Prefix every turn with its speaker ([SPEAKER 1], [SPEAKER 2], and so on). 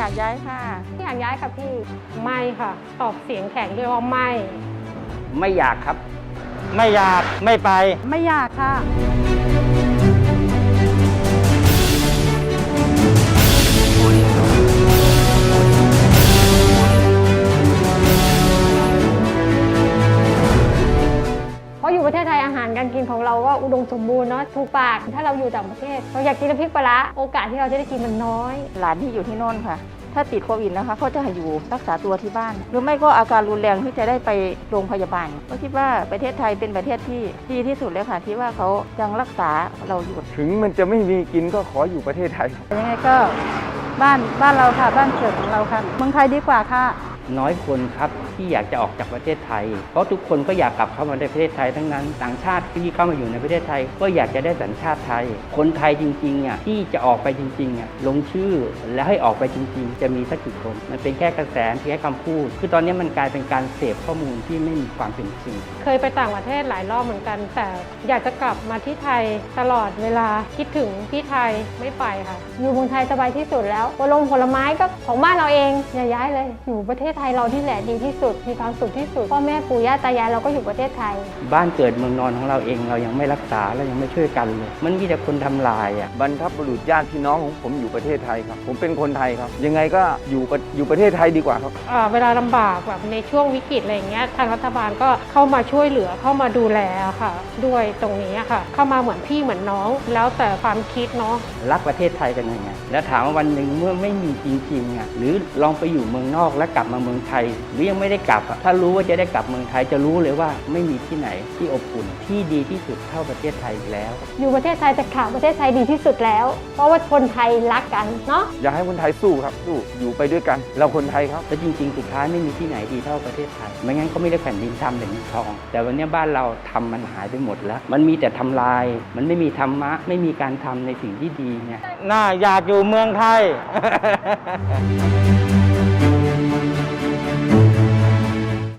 [SPEAKER 1] อยากย้ายค่ะ
[SPEAKER 2] ไม่อยากย้ายค่ะพี่ไม่ค่ะ ตอบเสียงแข็งด้วยว่าไม่
[SPEAKER 3] ไม่อยากครับ
[SPEAKER 4] ไม่อยากไม่ไป
[SPEAKER 2] ไม่อยากค่ะ การกินของเราก็อุดมสมบูรณ์เนาะถูกปากถ้าเราอยู่ต่างประเทศ เราอยากกินน้ำพริกปลาร้าโอกาสที่เราจะได้กินมันน้อย
[SPEAKER 1] หลานที่อยู่ที่โน่นค่ะ ถ้าติดโควิดนะคะเขาจะอยู่รักษาตัวที่บ้าน หรือไม่ก็อาการรุนแรงที่จะได้ไปโรงพยาบาลก็คิดว่าประเทศไทยเป็นประเทศที่ดีที่สุดเลยค่ะที่ว่าเขายังรักษาเราอยู่
[SPEAKER 5] ถึงมันจะไม่มีกินก็ขออยู่ประเทศไทย
[SPEAKER 2] ยังไงก็บ้านบ้านเราค่ะบ้านเกิดของเราค่ะเมืองไทยดีกว่าค่ะ
[SPEAKER 3] น้อยคนครับที่อยากจะออกจากประเทศไทย เพราะทุกคนก็อยากกลับเข้ามาในประเทศไทยทั้งนั้น ต่างชาติที่เข้ามาอยู่ในประเทศไทย ก็อยากจะได้สัญชาติไทย คนไทยจริงๆอะที่จะออกไปจริงๆอะลงชื่อแล้วให้ออกไปจริง ๆ จะมีสักกี่คน มันเป็นแค่กระแสเพียงแค่คำพูด คือตอนนี้มันกลายเป็นการเสพข้อมูลที่ไม่มีความเป็นจริง
[SPEAKER 2] เคยไปต่างประเทศหลายรอบเหมือนกัน แต่อยากจะกลับมาที่ไทยตลอดเวลาคิดถึงที่ไทยไม่ไปค่ะ อยู่เมืองไทยสบายที่สุดแล้วผลงผลไม้ก็ของบ้านเราเองอย่าย้ายเลยอยู่ประเทศทยเราที่แหละดีที่สุด มีความสุขที่สุด พ่อแม่ปู่ย่าตายายเราก็อยู่ประเทศไทย
[SPEAKER 3] บ้านเกิดเมืองนอนของเราเองเรายังไม่รักษาเรายังไม่ช่วยกันเลย มันมีแต่คนทำลายอะ
[SPEAKER 5] บรรพบุรุษญาติพี่น้องของผมอยู่ประเทศไทยครับ ผมเป็นคนไทยครับ ยังไงก็อยู่ประอยู่ประเทศไทยดีกว่าครับ
[SPEAKER 2] อ่าเวลาลำบากแบบในช่วงวิกฤตอะไรอย่างเงี้ยทางรัฐบาลก็เข้ามาช่วยเหลือเข้ามาดูแลค่ะ ด้วยตรงนี้ค่ะ เข้ามาเหมือนพี่เหมือนน้อง แล้วแต่ความคิดเนาะ
[SPEAKER 3] รักประเทศไทยกันยังไงแล้วถามว่าวันหนึ่งเมื่อไม่มีจริงๆอะหรือลองไปอยู่เมืองนอกแล้วกลับมาเมืองไทย หรือยังไม่ได้กลับอะถ้ารู้ว่าจะได้กลับเมืองไทยจะรู้เลยว่าไม่มีที่ไหนที่อบอุ่นที่ดีที่สุดเท่าประเทศไทยอีกแล้ว
[SPEAKER 2] อยู่ประเทศไทยแต่ข่าวประเทศไทยดีที่สุดแล้ว เพราะว่าคนไทยรักกันเนาะ
[SPEAKER 5] อยากให้คนไทยสู้ครับสู้อยู่ไปด้วยกัน เราคนไทยครับ
[SPEAKER 3] แล้วจริง ๆ สุดท้ายไม่มีที่ไหนดีเท่าประเทศไทย ไม่งั้นก็ไม่ได้แผ่นดินทำแผ่นดินทอง แต่วันนี้บ้านเราทำมันหายไปหมดแล้ว มันมีแต่ทำลาย มันไม่มีธรรมะ ไม่มีการทำในสิ่งที่ดีเนี่ย
[SPEAKER 4] น่าอยากอยู่เมืองไทย